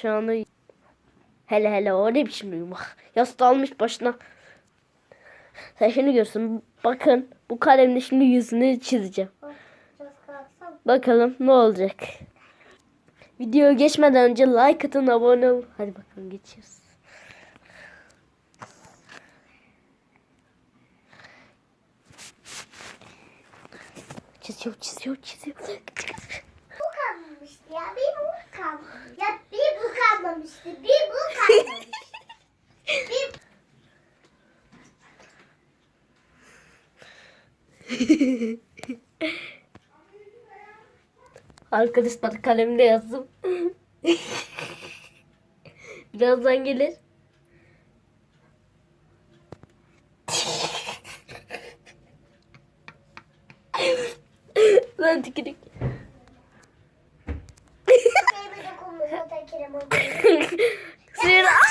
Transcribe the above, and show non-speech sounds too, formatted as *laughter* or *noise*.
Şu anda hele hele o ne biçim uyumak. Yastığı almış başına. Sen şimdi görsün. Bakın bu kalemle şimdi yüzünü çizeceğim. Bakalım ne olacak. Videoya geçmeden önce like atın abone olun. Hadi bakalım geçiyoruz. Çiziyor çiziyor çiziyor. Arkadaşlar kalemle yazdım. Birazdan gelir. Lan tükürük. tekerime. *laughs*